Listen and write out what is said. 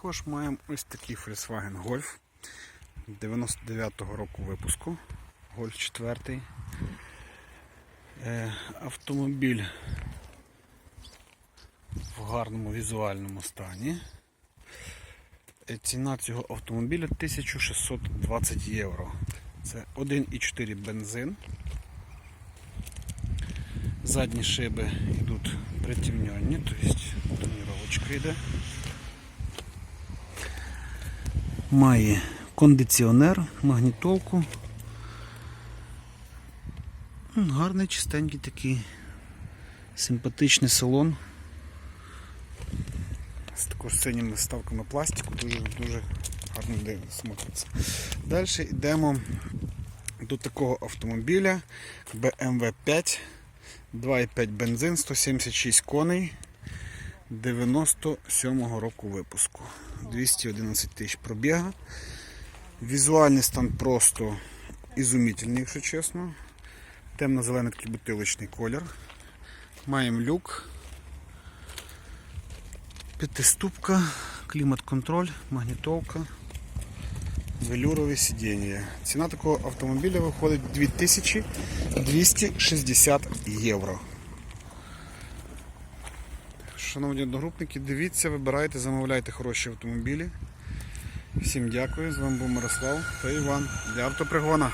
Також маємо ось такий Volkswagen Golf 99-го року випуску. Golf 4. Е, автомобіль в гарному візуальному стані. Е, Ціна цього автомобіля 1620 євро. Це 1,4 бензин. Задні шиби йдуть притемнені, тобто тоніровочка йде. Має кондиціонер, магнітолку. Гарний, чистенький такий, симпатичний салон. З також синіми вставками пластику, дуже дуже гарно смотриться. Далі йдемо до такого автомобіля BMW 5, 2,5 бензин, 176 коней. 97-го року випуску. 211 тисяч пробіга. Візуальний стан просто ізумітельний, якщо чесно. Темно-зелений такий бутилочний колір. Маємо люк. П'ятиступка, клімат-контроль, магнітолка, велюрове сидіння. Ціна такого автомобіля виходить 2260 євро. Шановні одногрупники, дивіться, вибирайте, замовляйте хороші автомобілі. Всім дякую. З вами був Мирослав та Іван для автопригона.